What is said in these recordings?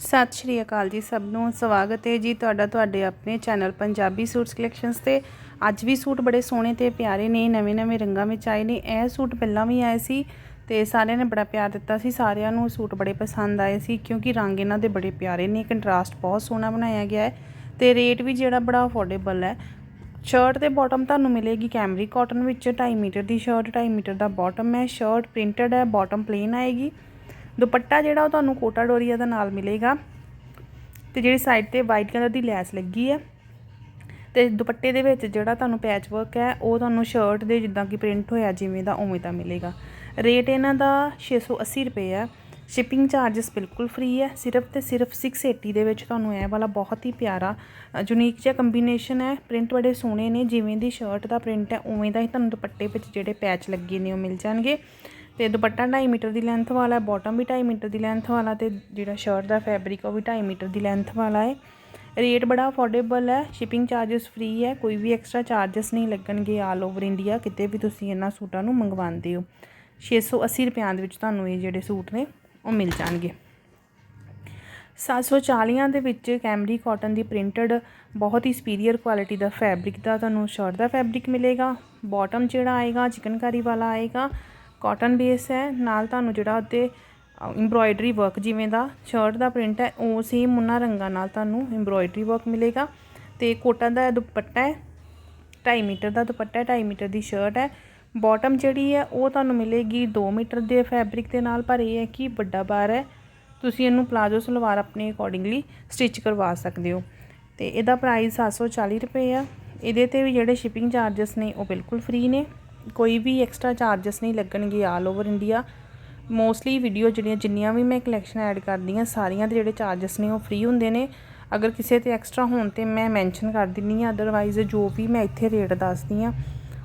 ਸਤਿ ਸ਼੍ਰੀ ਅਕਾਲ ਜੀ ਸਭ ਨੂੰ, ਸਵਾਗਤ ਹੈ ਜੀ ਤੁਹਾਡਾ ਤੁਹਾਡੇ ਆਪਣੇ ਚੈਨਲ ਪੰਜਾਬੀ ਸੂਟਸ ਕਲੈਕਸ਼ਨਸ ਤੇ। ਅੱਜ ਵੀ ਸੂਟ ਬੜੇ ਸੋਹਣੇ ਤੇ ਪਿਆਰੇ ਨੇ ਨਵੇਂ-ਨਵੇਂ ਰੰਗਾਂ ਵਿੱਚ ਆਏ ਨੇ। ਇਹ ਸੂਟ ਪਹਿਲਾਂ ਵੀ ਆਏ ਸੀ ਤੇ ਸਾਰਿਆਂ ਨੇ ਬੜਾ ਪਿਆਰ ਦਿੱਤਾ ਸੀ, ਸਾਰਿਆਂ ਨੂੰ ਸੂਟ ਬੜੇ ਪਸੰਦ ਆਏ ਸੀ ਕਿਉਂਕਿ ਰੰਗ ਇਹਨਾਂ ਦੇ ਬੜੇ ਪਿਆਰੇ ਨੇ ਕੰਟਰਾਸਟ ਬਹੁਤ ਸੋਹਣਾ ਬਣਾਇਆ ਗਿਆ ਹੈ ਤੇ ਰੇਟ ਵੀ ਜਿਹੜਾ ਬੜਾ ਅਫੋਰਡੇਬਲ ਹੈ। ਸ਼ਰਟ ਤੇ ਬਾਟਮ ਤੁਹਾਨੂੰ ਮਿਲੇਗੀ ਕੈਮਰੀ ਕਾਟਨ ਵਿੱਚ 2.5 ਮੀਟਰ ਦੀ ਸ਼ਰਟ 2.5 ਮੀਟਰ ਦਾ ਬਾਟਮ ਹੈ। ਸ਼ਰਟ ਪ੍ਰਿੰਟਡ ਹੈ ਬਾਟਮ ਪਲੇਨ ਆਏਗੀ। ਦੁਪੱਟਾ ਜਿਹੜਾ ਉਹ ਤੁਹਾਨੂੰ ਕੋਟਾ ਡੋਰੀਆ ਦਾ ਨਾਲ ਮਿਲੇਗਾ। ਤੇ ਜਿਹੜੀ ਸਾਈਡ ਤੇ ਵਾਈਟ ਕਲਰ ਦੀ ਲੈਸ ਲੱਗੀ ਹੈ ਤੇ ਦੁਪੱਟੇ ਦੇ ਵਿੱਚ ਜਿਹੜਾ ਤੁਹਾਨੂੰ ਪੈਚ ਵਰਕ ਹੈ, ਉਹ ਤੁਹਾਨੂੰ ਸ਼ਰਟ ਦੇ ਜਿੱਦਾਂ ਕਿ ਪ੍ਰਿੰਟ ਹੋਇਆ ਜਿਵੇਂ ਦਾ ਉਵੇਂ ਦਾ ਮਿਲੇਗਾ। ਰੇਟ ਇਹਨਾਂ ਦਾ 680 ਰੁਪਏ ਹੈ ਸ਼ਿਪਿੰਗ ਚਾਰजेस ਬਿਲਕੁਲ ਫ੍ਰੀ ਹੈ। ਸਿਰਫ ਤੇ ਸਿਰਫ 680 ਦੇ ਵਿੱਚ ਤੁਹਾਨੂੰ ਇਹ ਵਾਲਾ ਬਹੁਤ ਹੀ ਪਿਆਰਾ ਯੂਨੀਕ ਜਿਹਾ ਕੰਬੀਨੇਸ਼ਨ ਹੈ। ਪ੍ਰਿੰਟ ਬੜੇ ਸੋਹਣੇ ਨੇ। ਜਿਵੇਂ ਦੀ ਸ਼ਰਟ ਦਾ ਪ੍ਰਿੰਟ ਹੈ, ਉਵੇਂ ਦਾ ਹੀ ਤੁਹਾਨੂੰ ਦੁਪੱਟੇ ਵਿੱਚ ਜਿਹੜੇ ਪੈਚ ਲੱਗੇ ਨੇ ਉਹ ਮਿਲ ਜਾਣਗੇ। ਤੇ ਦੁਪੱਟਾ 2.5 ਮੀਟਰ ਦੀ ਲੈਂਥ ਵਾਲਾ ਹੈ ਬਾਟਮ ਵੀ 2.5 ਮੀਟਰ ਦੀ ਲੈਂਥ ਵਾਲਾ ਤੇ ਜਿਹੜਾ ਸ਼ਰਟ ਦਾ ਫੈਬਰਿਕ ਉਹ ਵੀ 2.5 ਮੀਟਰ ਦੀ ਲੈਂਥ ਵਾਲਾ ਹੈ। ਰੇਟ ਬੜਾ ਅਫੋਰਡੇਬਲ ਹੈ ਸ਼ਿਪਿੰਗ ਚਾਰजेस ਫ੍ਰੀ ਹੈ, ਕੋਈ ਵੀ ਐਕਸਟਰਾ ਚਾਰजेस ਨਹੀਂ ਲੱਗਣਗੇ ਆਲ ਓਵਰ ਇੰਡੀਆ ਕਿਤੇ ਵੀ ਤੁਸੀਂ ਇਹਨਾਂ ਸੂਟਾਂ ਨੂੰ ਮੰਗਵਾਉਂਦੇ ਹੋ। 680 ਰੁਪਿਆਂ ਦੇ ਵਿੱਚ ਤੁਹਾਨੂੰ ਇਹ ਜਿਹੜੇ ਸੂਟ ਨੇ, ਉਹ ਮਿਲ ਜਾਣਗੇ। 740 ਦੇ ਵਿੱਚ ਕੈਮਰੀ ਕਾਟਨ ਦੀ ਪ੍ਰਿੰਟਡ ਬਹੁਤ ਹੀ ਸੁਪੀਰੀਅਰ ਕੁਆਲਿਟੀ ਦਾ ਫੈਬਰਿਕ ਦਾ ਤੁਹਾਨੂੰ ਸ਼ਰਟ ਦਾ ਫੈਬਰਿਕ ਮਿਲੇਗਾ। ਬਾਟਮ ਜਿਹੜਾ ਆਏਗਾ ਚਿਕਨਕਾਰੀ ਵਾਲਾ ਆਏਗਾ ਕਾਟਨ ਬੇਸ ਹੈ, ਨਾਲ ਤੁਹਾਨੂੰ ਜਿਹੜਾ ਉੱਤੇ ਐਮਬ੍ਰੋਇਡਰੀ ਵਰਕ ਜਿਵੇਂ ਦਾ ਸ਼ਰਟ ਦਾ ਪ੍ਰਿੰਟ ਹੈ, ਉਹ ਸੇਮ ਉਹਨਾਂ ਰੰਗਾਂ ਨਾਲ ਤੁਹਾਨੂੰ ਐਮਬ੍ਰੋਇਡਰੀ ਵਰਕ ਮਿਲੇਗਾ। ਤੇ ਕੋਟਨ ਦਾ ਦੁਪੱਟਾ ਹੈ 2.5 ਮੀਟਰ ਦਾ ਦੁਪੱਟਾ ਹੈ 2.5 ਮੀਟਰ ਦੀ ਸ਼ਰਟ ਹੈ। ਬਾਟਮ ਜਿਹੜੀ ਹੈ, ਉਹ ਤੁਹਾਨੂੰ ਮਿਲੇਗੀ 2 ਮੀਟਰ ਦੇ ਫੈਬਰਿਕ ਦੇ ਨਾਲ, ਪਰ ਇਹ ਹੈ ਕਿ ਵੱਡਾ ਬਾਰ ਹੈ। ਤੁਸੀਂ ਇਹਨੂੰ ਪਲਾਜੋ ਸਲਵਾਰ ਆਪਣੇ ਅਕੋਰਡਿੰਗਲੀ ਸਟਿਚ ਕਰਵਾ ਸਕਦੇ ਹੋ। ਤੇ ਇਹਦਾ ਪ੍ਰਾਈਸ 740 ਰੁਪਏ ਆ। ਇਹਦੇ ਤੇ ਵੀ ਜਿਹੜੇ ਸ਼ਿਪਿੰਗ ਚਾਰजेस ਨੇ, ਉਹ ਬਿਲਕੁਲ ਫ੍ਰੀ ਨੇ। ਕੋਈ ਵੀ ਐਕਸਟਰਾ ਚਾਰजेस ਨਹੀਂ ਲੱਗਣਗੇ all over India mostly video ਜਿਹੜੀਆਂ, ਜਿੰਨੀਆਂ ਵੀ ਮੈਂ ਕਲੈਕਸ਼ਨ ਐਡ ਕਰਦੀ ਆ ਸਾਰੀਆਂ ਦੇ ਜਿਹੜੇ ਚਾਰजेस ਨੇ ਉਹ ਫ੍ਰੀ ਹੁੰਦੇ ਨੇ। ਅਗਰ ਕਿਸੇ ਤੇ ਐਕਸਟਰਾ ਹੋਣ ਤੇ ਮੈਂ ਮੈਂਸ਼ਨ ਕਰ ਦਿੰਨੀ ਆ ਅਦਰਵਾਈਜ਼ ਜੋ ਵੀ ਮੈਂ ਇੱਥੇ ਰੇਟ ਦੱਸਦੀ ਆ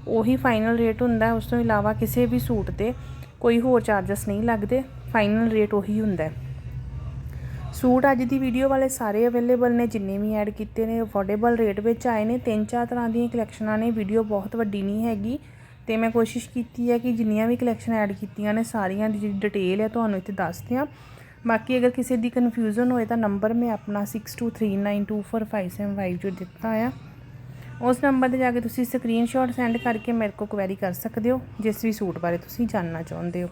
ਉਹੀ ਫਾਈਨਲ ਰੇਟ ਹੁੰਦਾ। ਉਸ ਤੋਂ ਇਲਾਵਾ ਕਿਸੇ ਵੀ ਸੂਟ ਤੇ ਕੋਈ ਹੋਰ ਚਾਰजेस ਨਹੀਂ ਲੱਗਦੇ ਫਾਈਨਲ ਰੇਟ ਉਹੀ ਹੁੰਦਾ। ਸੂਟ ਅੱਜ ਦੀ ਵੀਡੀਓ ਵਾਲੇ ਸਾਰੇ ਅਵੇਲੇਬਲ ਨੇ, ਜਿੰਨੇ ਵੀ ਐਡ ਕੀਤੇ ਨੇ ਅਫੋਰਡੇਬਲ ਰੇਟ ਵਿੱਚ ਆਏ ਨੇ। ਤਿੰਨ ਚਾਰ ਤਰ੍ਹਾਂ ਦੀਆਂ ਕਲੈਕਸ਼ਨਾਂ ਨੇ ਵੀਡੀਓ ਬਹੁਤ ਵੱਡੀ ਨਹੀਂ ਹੈਗੀ। ਤੇ ਮੈਂ ਕੋਸ਼ਿਸ਼ ਕੀਤੀ ਹੈ ਕਿ ਜਿੰਨੀਆਂ ਵੀ ਕਲੈਕਸ਼ਨ ਐਡ ਕੀਤੀਆਂ ਨੇ, ਸਾਰੀਆਂ ਦੀ ਜਿਹੜੀ ਡਿਟੇਲ ਹੈ ਤੁਹਾਨੂੰ ਇੱਥੇ ਦੱਸ ਦਿਆਂ ਬਾਕੀ ਅਗਰ ਕਿਸੇ ਦੀ ਕਨਫਿਊਜ਼ਨ ਹੋਏ ਤਾਂ ਨੰਬਰ ਮੈਂ ਆਪਣਾ 6239245750 ਜੋ ਦਿੱਤਾ ਆ। ਉਸ ਨੰਬਰ ਤੇ ਜਾ ਕੇ ਤੁਸੀਂ ਸਕਰੀਨਸ਼ਾਟ ਸੈਂਡ ਕਰਕੇ ਮੇਰੇ ਕੋਲ ਕੁਐਰੀ ਕਰ ਸਕਦੇ ਹੋ, ਜਿਸ ਵੀ ਸੂਟ ਬਾਰੇ ਤੁਸੀਂ ਜਾਣਨਾ ਚਾਹੁੰਦੇ ਹੋ।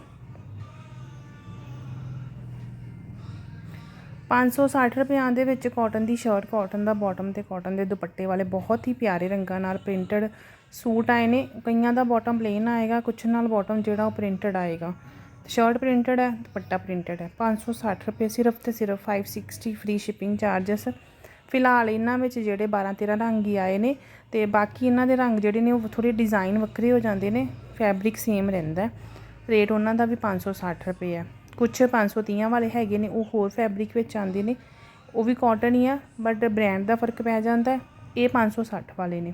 560 ਰੁਪਿਆਂ ਦੇ ਵਿੱਚ ਕਾਟਨ ਦੀ ਸ਼ਰਟ ਕਾਟਨ ਦਾ ਬਾਟਮ ਤੇ ਕਾਟਨ ਦੇ ਦੁਪੱਟੇ ਵਾਲੇ ਬਹੁਤ ਹੀ ਪਿਆਰੇ ਰੰਗਾਂ ਨਾਲ ਪ੍ਰਿੰਟਡ ਸੂਟ ਆਏ ਨੇ, ਕਈਆਂ ਦਾ ਬਾਟਮ ਪਲੇਨ ਆਏਗਾ, ਕੁਛ ਨਾਲ ਬਾਟਮ ਜਿਹੜਾ ਉਹ ਪ੍ਰਿੰਟਡ ਆਏਗਾ। ਸ਼ਰਟ ਪ੍ਰਿੰਟਡ ਹੈ, ਦੁਪੱਟਾ ਪ੍ਰਿੰਟਡ ਹੈ। 560 ਰੁਪਏ ਸਿਰਫ ਤੇ ਸਿਰਫ 560 ਫ੍ਰੀ ਸ਼ਿਪਿੰਗ ਚਾਰजेस ਫਿਲਹਾਲ ਇਹਨਾਂ ਵਿੱਚ ਜਿਹੜੇ 12 13 ਰੰਗ ਹੀ ਆਏ ਨੇ ਤੇ ਬਾਕੀ ਇਹਨਾਂ ਦੇ ਰੰਗ ਜਿਹੜੇ ਨੇ ਉਹ ਥੋੜੇ ਡਿਜ਼ਾਈਨ ਵੱਖਰੇ ਹੋ ਜਾਂਦੇ ਨੇ ਫੈਬਰਿਕ ਸੇਮ ਰਹਿੰਦਾ ਰੇਟ ਉਹਨਾਂ ਦਾ ਵੀ 560 ਰੁਪਏ ਹੈ। ਕੁਝ 530 ਵਾਲੇ ਹੈਗੇ ਨੇ, ਉਹ ਹੋਰ ਫੈਬਰਿਕ ਵਿੱਚ ਆਉਂਦੇ ਨੇ। ਉਹ ਵੀ ਕਾਟਨ ਹੀ ਆ ਬਟ ਬ੍ਰਾਂਡ ਦਾ ਫ਼ਰਕ ਪੈ ਜਾਂਦਾ ਇਹ 560 ਵਾਲੇ ਨੇ।